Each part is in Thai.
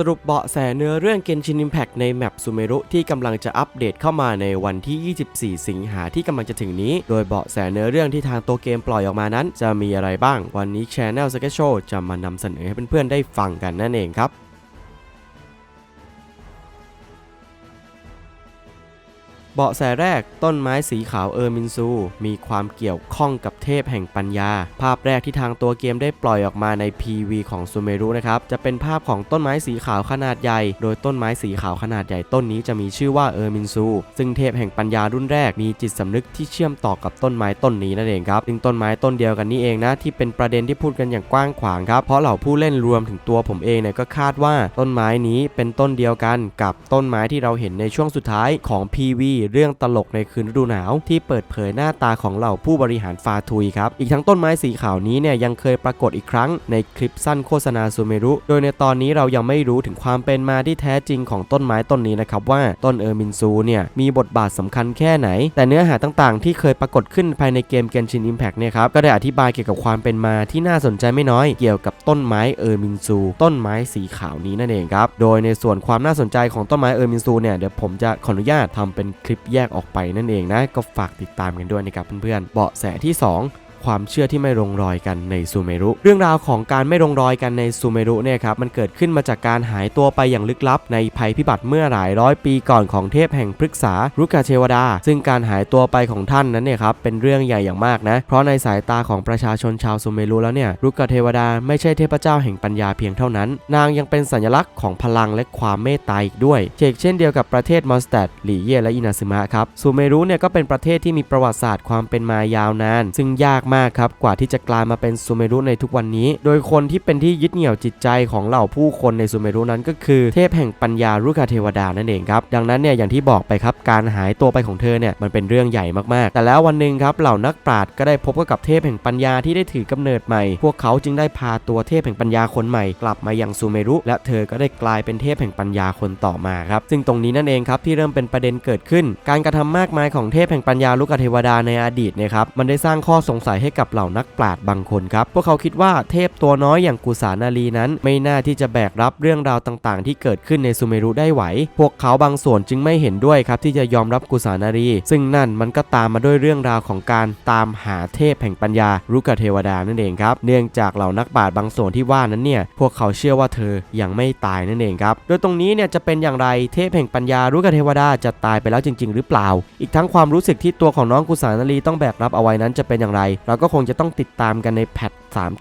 สรุปเบาะแสเนื้อเรื่อง Genshin Impact ในแมปซูเมรุที่กำลังจะอัปเดตเข้ามาในวันที่ 24 สิงหาที่กำลังจะถึงนี้ โดยเบาะแสเนื้อเรื่องที่ทางตัวเกมปล่อยออกมานั้น จะมีอะไรบ้าง วันนี้ Channel s k e t Show จะมานำเสนอให้เพื่อนๆได้ฟังกันนั่นเองครับ เบาะแสแรกต้นไม้สีขาวเออร์มินซู มีความเกี่ยวข้องกับเทพแห่งปัญญา ภาพแรกที่ทางตัวเกมได้ปล่อยออกมาใน PV ของซูเมรุนะครับ จะเป็นภาพของต้นไม้สีขาวขนาดใหญ่ โดยต้นไม้สีขาวขนาดใหญ่ต้นนี้จะมีชื่อว่าเออร์มินซู ซึ่งเทพแห่งปัญญารุ่นแรกมีจิตสำนึกที่เชื่อมต่อกับต้นไม้ต้นนี้นั่นเองครับซึ่งต้นไม้ต้นเดียวกันนี้เองนะที่เป็นประเด็นที่พูดกันอย่างกว้างขวางครับ เพราะเหล่าผู้เล่นรวมถึงตัวผมเองเนี่ยก็คาดว่าต้นไม้นี้เป็นต้นเดียวกันกับต้นไม้ที่เราเห็นในช่วงสุดท้ายของ PV เรื่องตลกในคืนฤดูหนาว ที่เปิดเผยหน้าตาของเหล่าผู้บริหารฟาทุยครับ อีกทั้งต้นไม้สีขาวนี้เนี่ยยังเคยปรากฏอีกครั้งในคลิปสั้นโฆษณาซูเมรุ โดยในตอนนี้เรายังไม่รู้ถึงความเป็นมาที่แท้จริงของต้นไม้ต้นนี้นะครับว่าต้นเออร์มินซูเนี่ยมีบทบาทสำคัญแค่ไหน แต่เนื้อหาต่างๆ ที่เคยปรากฏขึ้นภายในเกม Genshin Impact เนี่ยครับก็ได้อธิบายเกี่ยวกับความเป็นมาที่น่าสนใจไม่น้อยเกี่ยวกับต้นไม้เออร์มินซู ต้นไม้สีขาวนี้นั่นเองครับโดยในส่วนความน่าสนใจของต้นไม้เออร์มินซูเนี่ยเดี๋ยวผมจะขออนุญาตทำเป็นคลิปแยกออกไปนั่นเองนะ ก็ฝากติดตามกันด้วยนะครับเพื่อนๆเบาะแสที่ 2 ความเชื่อที่ไม่ลงรอยกันในซูเมรุ เรื่องราวของการไม่ลงรอยกันในซูเมรุเนี่ยครับมันเกิดขึ้นมาจากการหายตัวไปอย่างลึกลับ ในภัยพิบัติเมื่อหลายร้อยปีก่อนของเทพแห่งพฤกษารุกาเทวดา ซึ่งการหายตัวไปของท่านนั้นเนี่ยครับเป็นเรื่องใหญ่อย่างมากนะ เพราะในสายตาของประชาชนชาวซูเมรุแล้วเนี่ยรุกาเทวดาไม่ใช่เทพเจ้าแห่งปัญญาเพียงเท่านั้น นางยังเป็นสัญลักษณ์ของพลังและความเมตตาอีกด้วยเชกเช่นเดียวกับประเทศมอนสเตดหลีเย่และอินาซึมะครับซูเมรุเนี่ยก็เป็นประเทศที่มีประวัติศาสตร์ความเป็นมายาวนาน ซึ่งยากมากครับกว่าที่จะกลายมาเป็นซูเมรุในทุกวันนี้ โดยคนที่เป็นที่ยึดเหนี่ยวจิตใจของเหล่าผู้คนในซูเมรุนั้นก็คือเทพแห่งปัญญารุกาเทวดานั่นเองครับดังนั้นเนี่ยอย่างที่บอกไปครับการหายตัวไปของเธอเนี่ยมันเป็นเรื่องใหญ่มากๆ แต่แล้ววันหนึ่งครับเหล่านักปราชญ์ก็ได้พบกับเทพแห่งปัญญาที่ได้ถือกำเนิดใหม่ พวกเขาจึงได้พาตัวเทพแห่งปัญญาคนใหม่กลับมายังซูเมรุ และเธอก็ได้กลายเป็นเทพแห่งปัญญาคนต่อมาครับซึ่งตรงนี้นั่นเองครับที่เริ่มเป็นประเด็นเกิดขึ้น การกระทำมากมายของเทพแห่งปัญญาลุกเทวดาในอดีตนะครับมันได้สร้างข้อสงสัยให้กับเหล่านักปราชญ์บางคนครับ พวกเขาคิดว่าเทพตัวน้อยอย่างกุสานารีนั้น ไม่น่าที่จะแบกรับเรื่องราวต่างๆ ที่เกิดขึ้นในซูเมรุได้ไหว พวกเขาบางส่วนจึงไม่เห็นด้วยครับที่จะยอมรับกุสานารี ซึ่งนั่นมันก็ตามมาด้วยเรื่องราวของการตามหาเทพแห่งปัญญารุกเทวดานั่นเองครับ เนื่องจากเหล่านักปราชญ์บางส่วนที่ว่านั้นเนี่ย พวกเขาเชื่อว่าเธอยังไม่ตายนั่นเองครับ โดยตรงนี้เนี่ยจะเป็นอย่างไรเทพแห่งปัญญารุกเทวดาจะตายไปแล้วจริง ๆ หรือเปล่า อีกทั้งความรู้สึกที่ตัวของน้องกุสานารีต้องแบกรับเอาไว้นั้นจะเป็นอย่างไรเราก็คงจะต้องติดตามกันในแพท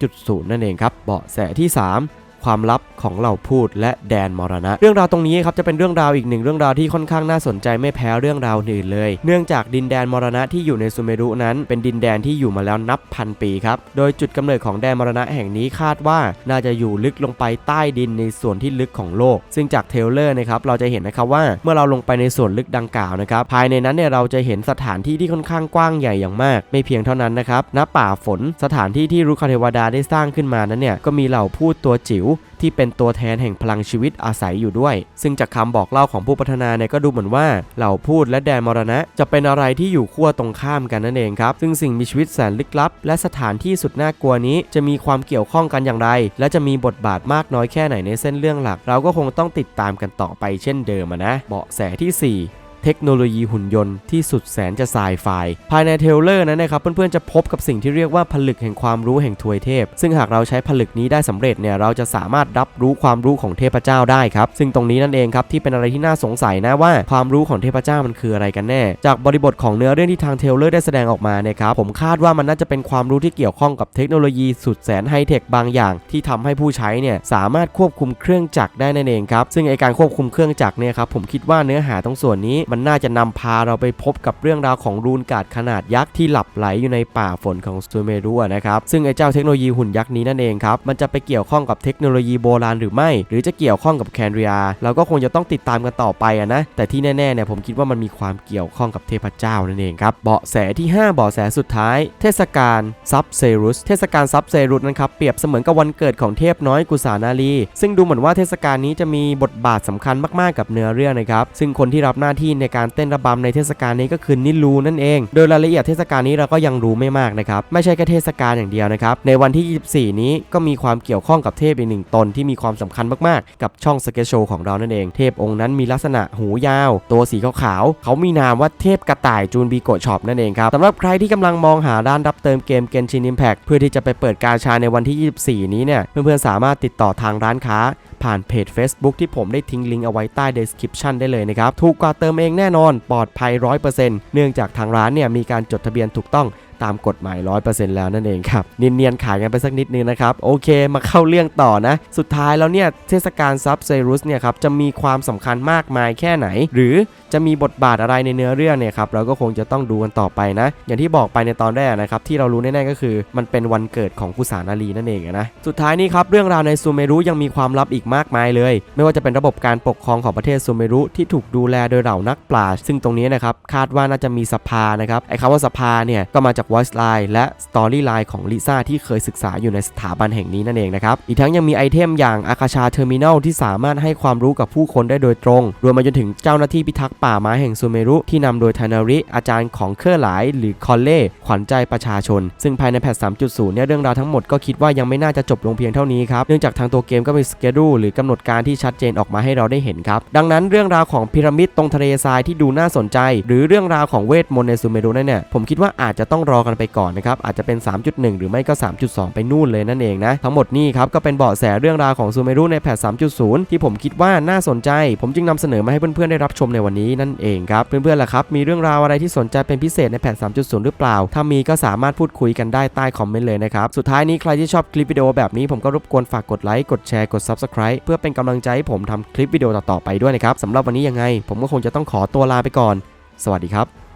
3.0 นั่นเองครับ เบาะแสที่ 3 ความลับของเหล่าพูดและแดนมรณะ เรื่องราวตรงนี้ครับจะเป็นเรื่องราวอีกหนึ่งเรื่องราวที่ค่อนข้างน่าสนใจไม่แพ้เรื่องราวอื่นเลย เนื่องจากดินแดนมรณะที่อยู่ในซูเมรุนั้น เป็นดินแดนที่อยู่มาแล้วนับพันปีครับ โดยจุดกำเนิดของแดนมรณะแห่งนี้คาดว่าน่าจะอยู่ลึกลงไปใต้ดินในส่วนที่ลึกของโลก ซึ่งจากเทเลอร์นะครับเราจะเห็นนะครับว่าเมื่อเราลงไปในส่วนลึกดังกล่าวนะครับภายในนั้นเนี่ยเราจะเห็นสถานที่ที่ค่อนข้างกว้างใหญ่อย่างมาก ไม่เพียงเท่านั้นนะครับณป่าฝนสถานที่ที่รุคาเทวดาได้สร้างขึ้นมานั้นเนี่ยก็มีเหล่าพูดตัวจิ๋วที่เป็นตัวแทนแห่งพลังชีวิตอาศัยอยู่ด้วย ซึ่งจากคำบอกเล่าของผู้พัฒนาเนี่ยก็ดูเหมือนว่าเหล่าพูดและแดนมรณะ จะเป็นอะไรที่อยู่ขั้วตรงข้ามกันนั่นเองครับ ซึ่งสิ่งมีชีวิตแสนลึกลับ และสถานที่สุดน่ากลัวนี้จะมีความเกี่ยวข้องกันอย่างไร และจะมีบทบาทมากน้อยแค่ไหนในเส้นเรื่องหลัก เราก็คงต้องติดตามกันต่อไปเช่นเดิมนะ เบาะแสที่ 4 เทคโนโลยีหุ่นยนต์ที่สุดแสนจะสายไฟภายในเทลเลอร์นั้นนะครับเพื่อนๆจะพบกับสิ่งที่เรียกว่าผลึกแห่งความรู้แห่งทวยเทพ ซึ่งหากเราใช้ผลึกนี้ได้สำเร็จเนี่ยเราจะสามารถรับรู้ความรู้ของเทพเจ้าได้ครับซึ่งตรงนี้นั่นเองครับที่เป็นอะไรที่น่าสงสัยนะว่าความรู้ของเทพเจ้ามันคืออะไรกันแน่ จากบริบทของเนื้อเรื่องที่ทางเทลเลอร์ได้แสดงออกมาเนี่ยครับผมคาดว่ามันน่าจะเป็นความรู้ที่เกี่ยวข้องกับเทคโนโลยีสุดแสนไฮเทคบางอย่าง ที่ทำให้ผู้ใช้เนี่ยสามารถควบคุมเครื่องจักรได้นั่นเองครับซึ่งไอการควบคุมเครื่องจักรเนี่ยครับผมคิดว่าเนื้อหาตรงส่วนนี้มันน่าจะนำพาเราไปพบกับเรื่องราวของรูนการ์ดขนาดยักษ์ที่หลับไหลอยู่ในป่าฝนของซูเมรุนะครับซึ่งไอ้เจ้าเทคโนโลยีหุ่นยักษ์นี้นั่นเองครับมันจะไปเกี่ยวข้องกับเทคโนโลยีโบราณหรือไม่ หรือจะเกี่ยวข้องกับแคนเรียเราก็คงจะต้องติดตามกันต่อไปอะนะแต่ที่แน่ๆเนี่ยผมคิดว่ามันมีความเกี่ยวข้องกับเทพเจ้านั่นเองครับเบาะแสที่5เบาะแสสุดท้าย เทศกาลซับเซรุสเทศกาลซับเซรุสนะครับเปรียบเสมือนกับวันเกิดของเทพน้อยกุสานารีซึ่งดูเหมือนว่าเทศกาลนี้จะมีบทบาทสำคัญมากๆกับเนื้อเรื่องนะครับซึ่งคนที่รับหน้าที่ในการเต้นระบำในเทศกาลนี้ก็คือนิลูนั่นเอง โดยรายละเอียดเทศกาลนี้เราก็ยังรู้ไม่มากนะครับ ไม่ใช่แค่เทศกาลอย่างเดียวนะครับ ในวันที่ 24 นี้ก็มีความเกี่ยวข้องกับเทพอีกหนึ่งตนที่มีความสำคัญมากๆ กับช่องสเกจโชของเรานั่นเอง เทพองค์นั้นมีลักษณะหูยาว ตัวสีขาวๆเขามีนามว่าเทพกระต่ายจูนบีโกช็อปนั่นเองครับสำหรับใครที่กำลังมองหาร้านรับเติมเกม Genshin Impact เพื่อที่จะไปเปิดกาชาในวันที่ 24 นี้เนี่ยเพื่อนๆสามารถติดต่อทางร้านค้า ผ่านเพจ Facebook ที่ผมได้ทิ้งลิงก์เอาไว้ใต้ description ได้เลยนะครับ ถูกกว่าเติมเองแน่นอน ปลอดภัย 100%เนื่องจากทางร้านเนี่ยมีการจดทะเบียนถูกต้อง ตามกฎหมาย 100%แล้วนั่นเองครับเนียนๆขายกันไปสักนิดนึงนะครับโอเคมาเข้าเรื่องต่อนะ สุดท้ายแล้วเนี่ยเทศกาลซับเซรุสเนี่ยครับจะมีความสำคัญมากมายแค่ไหน หรือจะมีบทบาทอะไรในเนื้อเรื่องเนี่ยครับเราก็คงจะต้องดูกันต่อไปนะ อย่างที่บอกไปในตอนแรกนะครับที่เรารู้แน่ๆก็คือ มันเป็นวันเกิดของกุสานารีนั่นเองนะสุดท้ายนี้ครับเรื่องราวในซูเมรุยังมีความลับอีกมากมายเลย ไม่ว่าจะเป็นระบบการปกครองของประเทศซูเมรุที่ถูกดูแลโดยเหล่านักปราชญ์ซึ่งตรงนี้นะครับคาดว่าน่าจะมีสภานะครับไอ้คำว่าสภาเนี่ยก็มาจาก voice line และ story line ของลิซ่าที่เคยศึกษาอยู่ในสถาบันแห่งนี้นั่นเองนะครับ อีกทั้งยังมีไอเทมอย่างอาคาชาเทอร์มินอลที่สามารถให้ความรู้กับผู้คนได้โดยตรง รวมมาจนถึงเจ้าหน้าที่พิทักษ์ป่าไม้แห่งซูเมรุ ที่นำโดยทานาริ อาจารย์ของเครือหลาย หรือคอลเล่ขวัญใจประชาชน ซึ่งภายในแพท3.0 เนี่ยเรื่องราวทั้งหมดก็คิดว่ายังไม่น่าจะจบลงเพียงเท่านี้ครับ เนื่องจากทางตัวเกมก็มีสเกดูหรือกำหนดการที่ชัดเจนออกมาให้เราได้เห็นครับ ดังนั้นเรื่องราวของพีระมิดตรงทะเลทรายที่ดูน่าสนใจ หรือเรื่องราวของเวทมนต์ในซูเมรุนั่นเนี่ยผมคิดว่าอาจจะต้องรออกันไปก่อนนะครับอาจจะเป็น 3.1 หรือไม่ก็ 3.2 ไปนู่นเลยนั่นเองนะทั้งหมดนี้ครับก็เป็นเบาะแสเรื่องราวของซูเมรุในแพท3.0 ที่ผมคิดว่าน่าสนใจ ผมจึงนำเสนอมาให้เพื่อนๆได้รับชมในวันนี้นั่นเองครับเพื่อนๆล่ะครับมีเรื่องราวอะไรที่สนใจเป็นพิเศษในแพท3.0 หรือเปล่า ถ้ามีก็สามารถพูดคุยกันได้ใต้คอมเมนต์เลยนะครับสุดท้ายนี้ใครที่ชอบคลิปวิดีโอแบบนี้ผมก็รบกวนฝากกดไลค์กดแชร์กด Subscribe เพื่อเป็นกำลังใจให้ผมทำคลิปวิดีโอต่อๆไปด้วยนะครับสำหรับวันนี้ยังไง ผมก็คงจะต้องขอตัวลาไปก่อน สวัสดีครับ